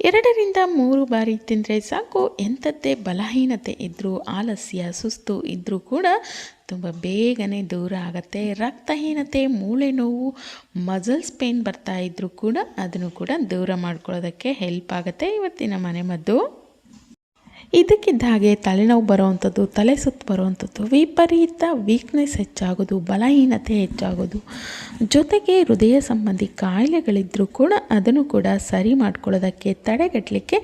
ಎರಡರಿಂದ ಮೂರು ಬಾರಿ ತಿಂದರೆ ಸಾಕು. ಎಂಥದ್ದೇ ಬಲಹೀನತೆ ಇದ್ದರೂ ಆಲಸ್ಯ, ಸುಸ್ತು ಇದ್ದರೂ ಕೂಡ ತುಂಬ ಬೇಗನೆ ದೂರ ಆಗುತ್ತೆ. ರಕ್ತಹೀನತೆ, ಮೂಳೆ ನೋವು ಮಜಲ್ಸ್ ಪೇನ್ ಬರ್ತಾ ಇದ್ದರೂ ಕೂಡ ಅದನ್ನು ಕೂಡ ದೂರ ಮಾಡ್ಕೊಳ್ಳೋದಕ್ಕೆ ಹೆಲ್ಪ್ ಆಗುತ್ತೆ. ಇವತ್ತಿನ ಮನೆಮದ್ದು ಇದಕ್ಕಿದ್ದ ಹಾಗೆ ತಲೆನೋವು ಬರುವಂಥದ್ದು, ತಲೆ ಸುತ್ತು ಬರುವಂಥದ್ದು, ವಿಪರೀತ ವೀಕ್ನೆಸ್ ಹೆಚ್ಚಾಗೋದು, ಬಲಹೀನತೆ ಹೆಚ್ಚಾಗೋದು. ಜೊತೆಗೆ ಹೃದಯ ಸಂಬಂಧಿ ಕಾಯಿಲೆಗಳಿದ್ದರೂ ಕೂಡ ಅದನ್ನು ಕೂಡ ಸರಿ ಮಾಡ್ಕೊಳ್ಳೋದಕ್ಕೆ, ತಡೆಗಟ್ಟಲಿಕ್ಕೆ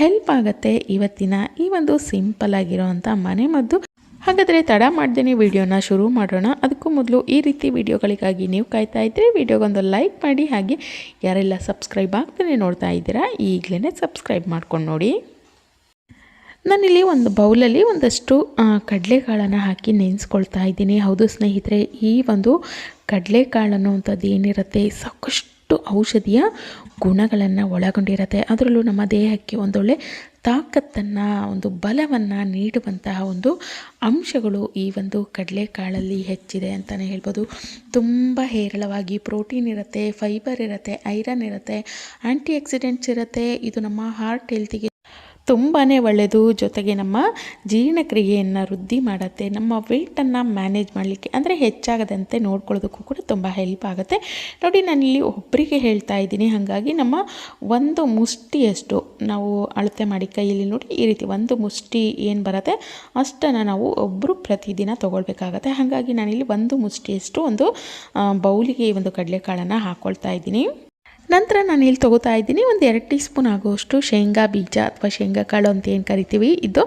ಹೆಲ್ಪ್ ಆಗುತ್ತೆ ಇವತ್ತಿನ ಈ ಒಂದು ಸಿಂಪಲ್ ಆಗಿರೋವಂಥ ಮನೆಮದ್ದು ಹಾಗಾದರೆ ತಡ ಮಾಡ್ದೇನೆ ವಿಡಿಯೋನ ಶುರು ಮಾಡೋಣ. ಅದಕ್ಕೂ ಮೊದಲು ಈ ರೀತಿ ವಿಡಿಯೋಗಳಿಗಾಗಿ ನೀವು ಕಾಯ್ತಾ ಇದ್ದರೆ ವಿಡಿಯೋಗೊಂದು ಲೈಕ್ ಮಾಡಿ ಹಾಗೆ ಯಾರೆಲ್ಲ ಸಬ್ಸ್ಕ್ರೈಬ್ ಆಗ್ತಾನೆ ನೋಡ್ತಾ ಇದ್ದೀರಾ ಈಗಲೇ ಸಬ್ಸ್ಕ್ರೈಬ್ ಮಾಡ್ಕೊಂಡು ನೋಡಿ. ನಾನಿಲ್ಲಿ ಒಂದು ಬೌಲಲ್ಲಿ ಒಂದಷ್ಟು ಕಡಲೆಕಾಳನ್ನು ಹಾಕಿ ನೆನೆಸ್ಕೊಳ್ತಾ ಇದ್ದೀನಿ. ಹೌದು ಸ್ನೇಹಿತರೆ, ಈ ಒಂದು ಕಡಲೆಕಾಳು ಅನ್ನುವಂಥದ್ದು ಏನಿರುತ್ತೆ, ಸಾಕಷ್ಟು ಔಷಧಿಯ ಗುಣಗಳನ್ನು ಒಳಗೊಂಡಿರುತ್ತೆ. ಅದರಲ್ಲೂ ನಮ್ಮ ದೇಹಕ್ಕೆ ಒಂದೊಳ್ಳೆ ತಾಕತ್ತನ್ನು, ಒಂದು ಬಲವನ್ನು ನೀಡುವಂತಹ ಒಂದು ಅಂಶಗಳು ಈ ಒಂದು ಕಡಲೆಕಾಳಲ್ಲಿ ಹೆಚ್ಚಿದೆ ಅಂತಲೇ ಹೇಳ್ಬೋದು. ತುಂಬ ಹೇರಳವಾಗಿ ಪ್ರೋಟೀನ್ ಇರುತ್ತೆ, ಫೈಬರ್ ಇರುತ್ತೆ, ಐರನ್ ಇರುತ್ತೆ ಆ್ಯಂಟಿ ಆಕ್ಸಿಡೆಂಟ್ಸ್ ಇರುತ್ತೆ. ಇದು ನಮ್ಮ ಹಾರ್ಟ್ ಹೆಲ್ತಿಗೆ ತುಂಬಾ ಒಳ್ಳೆಯದು ಜೊತೆಗೆ ನಮ್ಮ ಜೀರ್ಣಕ್ರಿಯೆಯನ್ನು ವೃದ್ಧಿ ಮಾಡುತ್ತೆ. ನಮ್ಮ ವೆಯ್ಟನ್ನು ಮ್ಯಾನೇಜ್ ಮಾಡಲಿಕ್ಕೆ ಅಂದರೆ ಹೆಚ್ಚಾಗದಂತೆ ನೋಡ್ಕೊಳ್ಳೋದಕ್ಕೂ ಕೂಡ ತುಂಬ ಹೆಲ್ಪ್ ಆಗುತ್ತೆ. ನೋಡಿ ನಾನಿಲ್ಲಿ ಒಬ್ಬರಿಗೆ ಹೇಳ್ತಾ ಇದ್ದೀನಿ. ಹಾಗಾಗಿ ನಮ್ಮ ಒಂದು ಮುಷ್ಟಿಯಷ್ಟು ನಾವು ಅಳತೆ ಮಾಡಿ ಕೈಯಲ್ಲಿ ನೋಡಿ ಈ ರೀತಿ ಒಂದು ಮುಷ್ಟಿ ಏನು ಬರುತ್ತೆ? ಅಷ್ಟನ್ನು ನಾವು ಒಬ್ಬರು ಪ್ರತಿದಿನ ತೊಗೊಳ್ಬೇಕಾಗತ್ತೆ. ಹಾಗಾಗಿ ನಾನಿಲ್ಲಿ ಒಂದು ಮುಷ್ಟಿಯಷ್ಟು ಒಂದು ಬೌಲಿಗೆ ಈ ಒಂದು ಕಡಲೆಕಾಳನ್ನು ಹಾಕ್ಕೊಳ್ತಾ ಇದ್ದೀನಿ. ನಂತರ ನಾನು ಇಲ್ಲಿ ತೊಗೋತಾ ಇದ್ದೀನಿ ಒಂದು ಎರಡು ಟೀ ಸ್ಪೂನ್ ಆಗುವಷ್ಟು ಶೇಂಗಾ ಬೀಜ ಅಥವಾ ಶೇಂಗಾ ಕಾಳು ಅಂತ ಏನು ಕರಿತೀವಿ ಇದು.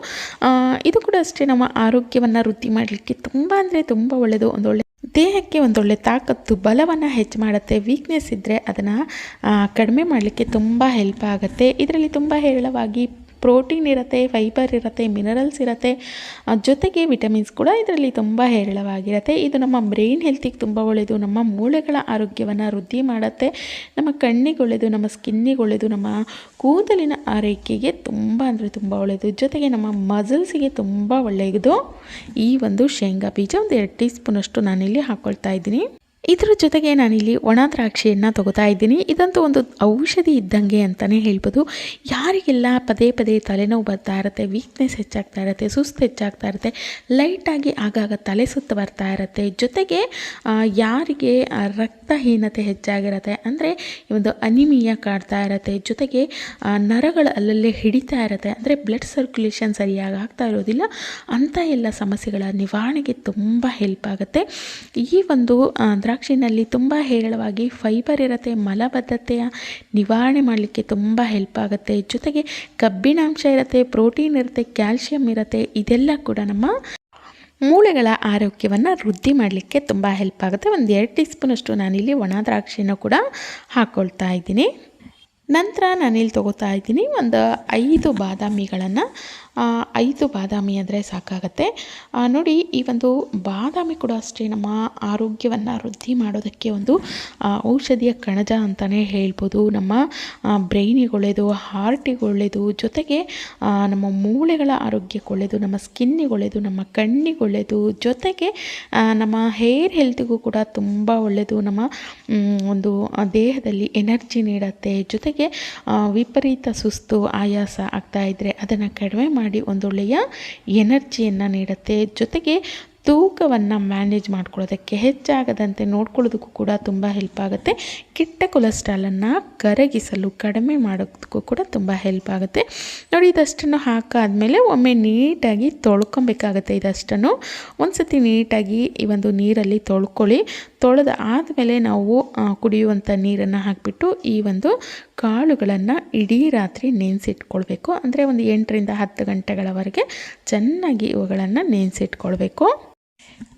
ಇದು ಕೂಡ ಅಷ್ಟೇ ನಮ್ಮ ಆರೋಗ್ಯವನ್ನು ವೃದ್ಧಿ ಮಾಡಲಿಕ್ಕೆ ತುಂಬ ಅಂದರೆ ತುಂಬ ಒಳ್ಳೆಯದು ಒಂದೊಳ್ಳೆ ದೇಹಕ್ಕೆ ಒಂದೊಳ್ಳೆ ತಾಕತ್ತು, ಬಲವನ್ನು ಹೆಚ್ಚು ಮಾಡುತ್ತೆ ವೀಕ್ನೆಸ್ ಇದ್ದರೆ ಅದನ್ನು ಕಡಿಮೆ ಮಾಡಲಿಕ್ಕೆ ತುಂಬ ಹೆಲ್ಪ್ ಆಗುತ್ತೆ. ಇದರಲ್ಲಿ ತುಂಬ ಹೇರಳವಾಗಿ ಪ್ರೋಟೀನ್ ಇರುತ್ತೆ ಫೈಬರ್ ಇರುತ್ತೆ ಮಿನರಲ್ಸ್ ಇರುತ್ತೆ ಜೊತೆಗೆ ವಿಟಮಿನ್ಸ್ ಕೂಡ ಇದರಲ್ಲಿ ತುಂಬ ಹೇರಳವಾಗಿರುತ್ತೆ. ಇದು ನಮ್ಮ ಬ್ರೈನ್ ಹೆಲ್ತಿಗೆ ತುಂಬ ಒಳ್ಳೆಯದು ನಮ್ಮ ಮೂಳೆಗಳ ಆರೋಗ್ಯವನ್ನು ವೃದ್ಧಿ ಮಾಡುತ್ತೆ. ನಮ್ಮ ಕಣ್ಣಿಗೆ ಒಳ್ಳೆಯದು ನಮ್ಮ ಸ್ಕಿನ್ನಿಗೆ ಒಳ್ಳೆಯದು ನಮ್ಮ ಕೂದಲಿನ ಆರೈಕೆಗೆ ತುಂಬ ಅಂದರೆ ತುಂಬ ಒಳ್ಳೆಯದು ಜೊತೆಗೆ ನಮ್ಮ ಮಸಲ್ಸಿಗೆ ತುಂಬ ಒಳ್ಳೆಯದು ಈ ಒಂದು ಶೇಂಗಾ ಬೀಜ ಒಂದು ಎರಡು ಟೀ ಸ್ಪೂನಷ್ಟು ನಾನಿಲ್ಲಿ ಹಾಕ್ಕೊಳ್ತಾ ಇದ್ದೀನಿ. ಇದರ ಜೊತೆಗೆ ನಾನಿಲ್ಲಿ ಒಣ ದ್ರಾಕ್ಷಿಯನ್ನು ತಗೋತಾ ಇದ್ದೀನಿ. ಇದಂತೂ ಒಂದು ಔಷಧಿ ಇದ್ದಂಗೆ ಅಂತಲೇ ಹೇಳ್ಬೋದು. ಯಾರಿಗೆಲ್ಲ ಪದೇ ಪದೇ ತಲೆನೋವು ಬರ್ತಾ ಇರುತ್ತೆ ವೀಕ್ನೆಸ್ ಹೆಚ್ಚಾಗ್ತಾ ಇರುತ್ತೆ, ಸುಸ್ತು ಹೆಚ್ಚಾಗ್ತಾ ಇರುತ್ತೆ ಲೈಟಾಗಿ ಆಗಾಗ ತಲೆ ಸುತ್ತ ಬರ್ತಾ ಇರುತ್ತೆ, ಜೊತೆಗೆ ಯಾರಿಗೆ ರಕ್ತಹೀನತೆ ಹೆಚ್ಚಾಗಿರುತ್ತೆ, ಅಂದರೆ ಈ ಒಂದು ಅನಿಮಿಯ ಕಾಡ್ತಾ ಇರುತ್ತೆ, ಜೊತೆಗೆ ನರಗಳು ಅಲ್ಲಲ್ಲೇ ಹಿಡಿತಾ ಇರುತ್ತೆ, ಅಂದರೆ ಬ್ಲಡ್ ಸರ್ಕ್ಯುಲೇಷನ್ ಸರಿಯಾಗಿ ಆಗ್ತಾ ಇರೋದಿಲ್ಲ, ಅಂಥ ಎಲ್ಲ ಸಮಸ್ಯೆಗಳ ನಿವಾರಣೆಗೆ ತುಂಬ ಹೆಲ್ಪ್ ಆಗುತ್ತೆ. ಈ ಒಂದು ದ್ರಾಕ್ಷಿನಲ್ಲಿ ತುಂಬ ಹೇರಳವಾಗಿ ಫೈಬರ್ ಇರುತ್ತೆ ಮಲಬದ್ಧತೆಯ ನಿವಾರಣೆ ಮಾಡಲಿಕ್ಕೆ ತುಂಬ ಹೆಲ್ಪ್ ಆಗುತ್ತೆ. ಜೊತೆಗೆ ಕಬ್ಬಿಣಾಂಶ ಇರುತ್ತೆ ಪ್ರೋಟೀನ್ ಇರುತ್ತೆ ಕ್ಯಾಲ್ಶಿಯಂ ಇರುತ್ತೆ, ಇದೆಲ್ಲ ಕೂಡ ನಮ್ಮ ಮೂಳೆಗಳ ಆರೋಗ್ಯವನ್ನು ವೃದ್ಧಿ ಮಾಡಲಿಕ್ಕೆ ತುಂಬ ಹೆಲ್ಪ್ ಆಗುತ್ತೆ. ಒಂದು ಎರಡು ಟೀ ಸ್ಪೂನಷ್ಟು ನಾನಿಲ್ಲಿ ಒಣ ದ್ರಾಕ್ಷಿನ ಕೂಡ ಹಾಕ್ಕೊಳ್ತಾ ಇದ್ದೀನಿ. ನಂತರ ನಾನಿಲ್ಲಿ ತೊಗೋತಾ ಇದ್ದೀನಿ ಒಂದು ಐದು ಬಾದಾಮಿಗಳನ್ನು ಐದು ಬಾದಾಮಿ ಅಂದರೆ ಸಾಕಾಗತ್ತೆ. ನೋಡಿ, ಈ ಒಂದು ಬಾದಾಮಿ ಕೂಡ ಅಷ್ಟೇ ನಮ್ಮ ಆರೋಗ್ಯವನ್ನು ವೃದ್ಧಿ ಮಾಡೋದಕ್ಕೆ ಒಂದು ಔಷಧಿಯ ಕಣಜ ಅಂತಲೇ ಹೇಳ್ಬೋದು. ನಮ್ಮ ಬ್ರೈನಿಗೆ ಒಳ್ಳೆಯದು ಹಾರ್ಟಿಗೆ ಒಳ್ಳೆಯದು ಜೊತೆಗೆ ನಮ್ಮ ಮೂಳೆಗಳ ಆರೋಗ್ಯಕ್ಕೆ ಒಳ್ಳೆಯದು ನಮ್ಮ ಸ್ಕಿನ್ನಿಗೆ ಒಳ್ಳೆಯದು ನಮ್ಮ ಕಣ್ಣಿಗೆ ಒಳ್ಳೆಯದು ಜೊತೆಗೆ ನಮ್ಮ ಹೇರ್ ಹೆಲ್ತಿಗೂ ಕೂಡ ತುಂಬ ಒಳ್ಳೆಯದು ನಮ್ಮ ಒಂದು ದೇಹದಲ್ಲಿ ಎನರ್ಜಿ ನೀಡುತ್ತೆ. ಜೊತೆಗೆ ವಿಪರೀತ ಸುಸ್ತು, ಆಯಾಸ ಆಗ್ತಾ ಇದ್ದರೆ ಅದನ್ನು ಕಡಿಮೆ ಮಾಡಿ ಒಂದೊಳ್ಳೆಯ ಎನರ್ಜಿಯನ್ನು ನೀಡುತ್ತೆ. ಜೊತೆಗೆ ತೂಕವನ್ನು ಮ್ಯಾನೇಜ್ ಮಾಡ್ಕೊಳ್ಳೋದಕ್ಕೆ ಹೆಚ್ಚಾಗದಂತೆ ನೋಡ್ಕೊಳ್ಳೋದಕ್ಕೂ ಕೂಡ ತುಂಬ ಹೆಲ್ಪ್ ಆಗುತ್ತೆ. ಕೆಟ್ಟ ಕೊಲೆಸ್ಟ್ರಾಲನ್ನು ಕರಗಿಸಲು ಕಡಿಮೆ ಮಾಡೋದಕ್ಕೂ ಕೂಡ ತುಂಬ ಹೆಲ್ಪ್ ಆಗುತ್ತೆ. ನೋಡಿ, ಇದಷ್ಟನ್ನು ಹಾಕಾದಮೇಲೆ ಒಮ್ಮೆ ನೀಟಾಗಿ ತೊಳ್ಕೊಬೇಕಾಗತ್ತೆ ಇದಷ್ಟನ್ನು. ಒಂದು ಸತಿ ನೀಟಾಗಿ ಈ ಒಂದು ನೀರಲ್ಲಿ ತೊಳ್ಕೊಳ್ಳಿ. ತೊಳೆದ ಆದಮೇಲೆ ನಾವು ಕುಡಿಯುವಂಥ ನೀರನ್ನು ಹಾಕಿಬಿಟ್ಟು ಈ ಒಂದು ಕಾಳುಗಳನ್ನು ಇಡೀ ರಾತ್ರಿ ನೆನೆಸಿಟ್ಕೊಳ್ಬೇಕು. ಅಂದರೆ ಒಂದು ಎಂಟರಿಂದ ಹತ್ತು ಗಂಟೆಗಳವರೆಗೆ ಚೆನ್ನಾಗಿ ಇವುಗಳನ್ನು ನೆನೆಸಿಟ್ಕೊಳ್ಬೇಕು.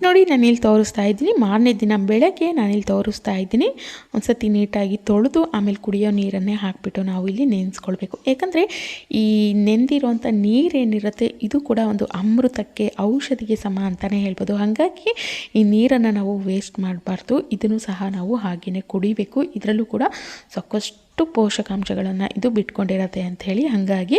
ನೋಡಿ ನಾನಿಲ್ಲಿ ತೋರಿಸ್ತಾ ಇದ್ದೀನಿ. ಮಾರನೇ ದಿನ ಬೆಳಗ್ಗೆ ನಾನಿಲ್ಲಿ ತೋರಿಸ್ತಾ ಇದ್ದೀನಿ. ಒಂದು ಸತಿ ನೀಟಾಗಿ ತೊಳೆದು ಆಮೇಲೆ ಕುಡಿಯೋ ನೀರನ್ನೇ ಹಾಕಿಬಿಟ್ಟು ನಾವು ಇಲ್ಲಿ ನೆನೆಸ್ಕೊಳ್ಬೇಕು. ಯಾಕಂದರೆ ಈ ನೆಂದಿರೋಂಥ ನೀರೇನಿರುತ್ತೆ, ಇದು ಕೂಡ ಒಂದು ಅಮೃತಕ್ಕೆ, ಔಷಧಿಗೆ ಸಮ ಅಂತಲೇ ಹೇಳ್ಬೋದು. ಹಾಗಾಗಿ ಈ ನೀರನ್ನು ನಾವು ವೇಸ್ಟ್ ಮಾಡಬಾರ್ದು. ಇದನ್ನು ಸಹ ನಾವು ಹಾಗೆಯೇ ಕುಡಿಬೇಕು. ಇದರಲ್ಲೂ ಕೂಡ ಸಾಕಷ್ಟು ಪೋಷಕಾಂಶಗಳನ್ನು ಇದು ಬಿಟ್ಕೊಂಡಿರತ್ತೆ ಅಂತ ಹೇಳಿ ಹಾಗಾಗಿ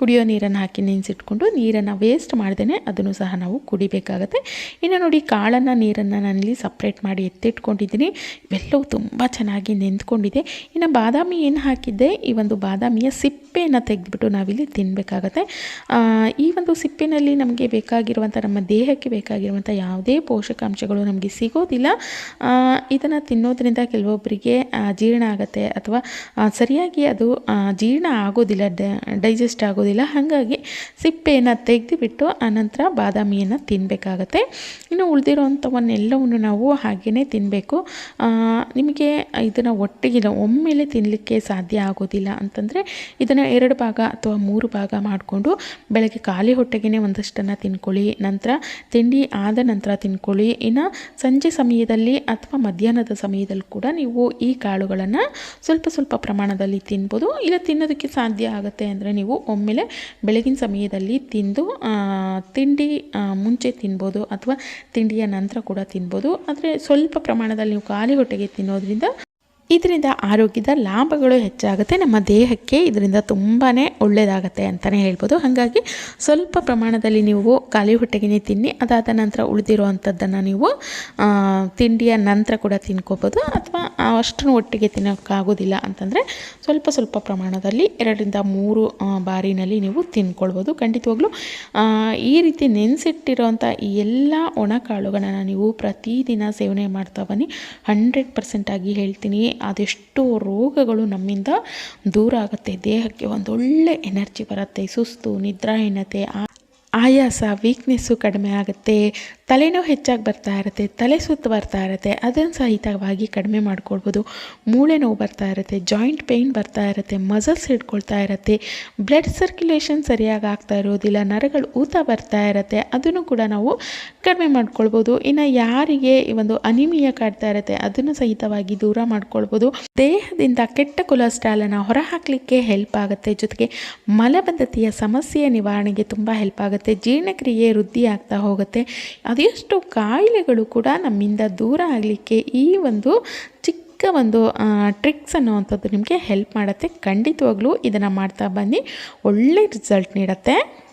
ಕುಡಿಯೋ ನೀರನ್ನು ಹಾಕಿ ನೆನೆಸಿಟ್ಕೊಂಡು ನೀರನ್ನು ವೇಸ್ಟ್ ಮಾಡ್ದೇ ಅದನ್ನು ಸಹ ನಾವು ಕುಡಿಬೇಕಾಗತ್ತೆ. ಇನ್ನು ನೋಡಿ ಕಾಳನ್ನು ನೀರನ್ನು ನಾನಿಲ್ಲಿ ಸಪ್ರೇಟ್ ಮಾಡಿ ಎತ್ತಿಟ್ಕೊಂಡಿದ್ದೀನಿ. ಇವೆಲ್ಲವೂ ತುಂಬ ಚೆನ್ನಾಗಿ ನೆಂದ್ಕೊಂಡಿದೆ. ಇನ್ನು ಬಾದಾಮಿ ಏನು ಹಾಕಿದ್ದೆ? ಈ ಒಂದು ಬಾದಾಮಿಯ ಸಿಪ್ಪೆಯನ್ನು ತೆಗೆದ್ಬಿಟ್ಟು ನಾವಿಲ್ಲಿ ತಿನ್ನಬೇಕಾಗತ್ತೆ ಈ ಒಂದು ಸಿಪ್ಪಿನಲ್ಲಿ ನಮಗೆ ಬೇಕಾಗಿರುವಂಥ ನಮ್ಮ ದೇಹಕ್ಕೆ ಬೇಕಾಗಿರುವಂಥ ಯಾವುದೇ ಪೋಷಕಾಂಶಗಳು ನಮಗೆ ಸಿಗೋದಿಲ್ಲ. ಇದನ್ನು ತಿನ್ನೋದ್ರಿಂದ ಕೆಲವೊಬ್ಬರಿಗೆ ಜೀರ್ಣ ಆಗುತ್ತೆ ಅಥವಾ ಸರಿಯಾಗಿ ಅದು ಜೀರ್ಣ ಆಗೋದಿಲ್ಲ ಡೈಜೆಸ್ಟ್ ಆಗೋದಿಲ್ಲ. ಹಾಗಾಗಿ ಸಿಪ್ಪೆಯನ್ನು ತೆಗೆದುಬಿಟ್ಟು ಆನಂತರ ಬಾದಾಮಿಯನ್ನು ತಿನ್ನಬೇಕಾಗತ್ತೆ ಇನ್ನು ಉಳಿದಿರೋವಂಥವನ್ನೆಲ್ಲವನ್ನು ನಾವು ಹಾಗೆಯೇ ತಿನ್ನಬೇಕು ನಿಮಗೆ ಇದನ್ನು ಒಟ್ಟಿಗೆ ಒಮ್ಮೆಲೆ ತಿನ್ನಲಿಕ್ಕೆ ಸಾಧ್ಯ ಆಗೋದಿಲ್ಲ ಅಂತಂದರೆ ಇದನ್ನು ಎರಡು ಭಾಗ ಅಥವಾ ಮೂರು ಭಾಗ ಮಾಡಿಕೊಂಡು ಬೆಳಗ್ಗೆ ಖಾಲಿ ಹೊಟ್ಟೆಗೆ ಒಂದಷ್ಟನ್ನು ತಿನ್ಕೊಳ್ಳಿ, ನಂತರ ತಿಂಡಿ ಆದ ನಂತರ ತಿನ್ಕೊಳ್ಳಿ. ಇನ್ನು ಸಂಜೆ ಸಮಯದಲ್ಲಿ ಅಥವಾ ಮಧ್ಯಾಹ್ನದ ಸಮಯದಲ್ಲಿ ಕೂಡ ನೀವು ಈ ಕಾಳುಗಳನ್ನು ಸ್ವಲ್ಪ ಸ್ವಲ್ಪ ಪ್ರಮಾಣದಲ್ಲಿ ತಿನ್ಬೋದು. ಇಲ್ಲ ತಿನ್ನೋದಕ್ಕೆ ಸಾಧ್ಯ ಆಗುತ್ತೆ ಅಂದರೆ ನೀವು ಒಮ್ಮೆಲೆ ಬೆಳಗಿನ ಸಮಯದಲ್ಲಿ ತಿಂದು ತಿಂಡಿ ಮುಂಚೆ ತಿನ್ಬೋದು ಅಥವಾ ತಿಂಡಿಯ ನಂತರ ಕೂಡ ತಿನ್ಬೋದು. ಆದರೆ ಸ್ವಲ್ಪ ಪ್ರಮಾಣದಲ್ಲಿ ನೀವು ಖಾಲಿ ಹೊಟ್ಟೆಗೆ ತಿನ್ನೋದ್ರಿಂದ ಇದರಿಂದ ಆರೋಗ್ಯದ ಲಾಭಗಳು ಹೆಚ್ಚಾಗುತ್ತೆ, ನಮ್ಮ ದೇಹಕ್ಕೆ ಇದರಿಂದ ತುಂಬಾ ಒಳ್ಳೆಯದಾಗುತ್ತೆ ಅಂತಲೇ ಹೇಳ್ಬೋದು. ಹಾಗಾಗಿ ಸ್ವಲ್ಪ ಪ್ರಮಾಣದಲ್ಲಿ ನೀವು ಖಾಲಿ ಹೊಟ್ಟೆಗೆ ತಿನ್ನಿ, ಅದಾದ ನಂತರ ಉಳಿದಿರೋ ಅಂಥದ್ದನ್ನು ನೀವು ತಿಂಡಿಯ ನಂತರ ಕೂಡ ತಿನ್ಕೋಬೋದು. ಅಥವಾ ಅಷ್ಟನ್ನು ಒಟ್ಟಿಗೆ ತಿನ್ನೋಕ್ಕಾಗೋದಿಲ್ಲ ಅಂತಂದರೆ ಸ್ವಲ್ಪ ಸ್ವಲ್ಪ ಪ್ರಮಾಣದಲ್ಲಿ ಎರಡರಿಂದ ಮೂರು ಬಾರಿನಲ್ಲಿ ನೀವು ತಿನ್ಕೊಳ್ಬೋದು. ಖಂಡಿತವಾಗ್ಲೂ ಈ ರೀತಿ ನೆನೆಸಿಟ್ಟಿರೋಂಥ ಈ ಎಲ್ಲ ಒಣಕಾಳುಗಳನ್ನು ನೀವು ಪ್ರತಿದಿನ ಸೇವನೆ ಮಾಡ್ತಾ ಬನ್ನಿ. ಹಂಡ್ರೆಡ್ ಪರ್ಸೆಂಟಾಗಿ ಹೇಳ್ತೀನಿ. ಅದೆಷ್ಟೋ ರೋಗಗಳು ನಮ್ಮಿಂದ ದೂರ ಆಗುತ್ತೆ. ದೇಹಕ್ಕೆ ಒಂದೊಳ್ಳೆ ಎನರ್ಜಿ ಬರುತ್ತೆ. ಸುಸ್ತು, ನಿದ್ರಾಹೀನತೆ ಆಯಾಸ ವೀಕ್ನೆಸ್ಸು ಕಡಿಮೆ ಆಗುತ್ತೆ. ತಲೆನೋವು ಹೆಚ್ಚಾಗಿ ಬರ್ತಾ ಇರುತ್ತೆ, ತಲೆ ಸುತ್ತು ಬರ್ತಾ ಇರುತ್ತೆ, ಅದನ್ನು ಸಹಿತವಾಗಿ ಕಡಿಮೆ ಮಾಡ್ಕೊಳ್ಬೋದು. ಮೂಳೆ ನೋವು ಬರ್ತಾ ಇರುತ್ತೆ ಜಾಯಿಂಟ್ ಪೇಯ್ನ್ ಬರ್ತಾ ಇರುತ್ತೆ ಮಸಲ್ಸ್ ಹಿಡ್ಕೊಳ್ತಾ ಇರುತ್ತೆ ಬ್ಲಡ್ ಸರ್ಕ್ಯುಲೇಷನ್ ಸರಿಯಾಗಿ ಆಗ್ತಾ ಇರೋದಿಲ್ಲ, ನರಗಳು ಊತ ಬರ್ತಾ ಇರುತ್ತೆ, ಅದನ್ನು ಕೂಡ ನಾವು ಕಡಿಮೆ ಮಾಡ್ಕೊಳ್ಬೋದು. ಇನ್ನು ಯಾರಿಗೆ ಈ ಒಂದು ಅನಿಮಿಯ ಕಾಡ್ತಾ ಇರುತ್ತೆ, ಅದನ್ನು ಸಹಿತವಾಗಿ ದೂರ ಮಾಡ್ಕೊಳ್ಬೋದು. ದೇಹದಿಂದ ಕೆಟ್ಟ ಕೊಲೆಸ್ಟ್ರಾಲನ್ನು ಹೊರಹಾಕಲಿಕ್ಕೆ ಹೆಲ್ಪ್ ಆಗುತ್ತೆ. ಜೊತೆಗೆ ಮಲಬದ್ಧತೆಯ ಸಮಸ್ಯೆಯ ನಿವಾರಣೆಗೆ ತುಂಬ ಹೆಲ್ಪ್ ಆಗುತ್ತೆ. ಜೀರ್ಣಕ್ರಿಯೆ ವೃದ್ಧಿ ಆಗ್ತಾ ಹೋಗುತ್ತೆ. ಅದೆಷ್ಟು ಕಾಯಿಲೆಗಳು ಕೂಡ ನಮ್ಮಿಂದ ದೂರ ಆಗಲಿಕ್ಕೆ ಈ ಒಂದು ಚಿಕ್ಕ ಒಂದು ಟ್ರಿಕ್ಸ್ ಅನ್ನುವಂಥದ್ದು ನಿಮಗೆ ಹೆಲ್ಪ್ ಮಾಡುತ್ತೆ. ಖಂಡಿತವಾಗ್ಲೂ ಇದನ್ನು ಮಾಡ್ತಾ ಬನ್ನಿ. ಒಳ್ಳೆ ರಿಸಲ್ಟ್ ನೀಡುತ್ತೆ.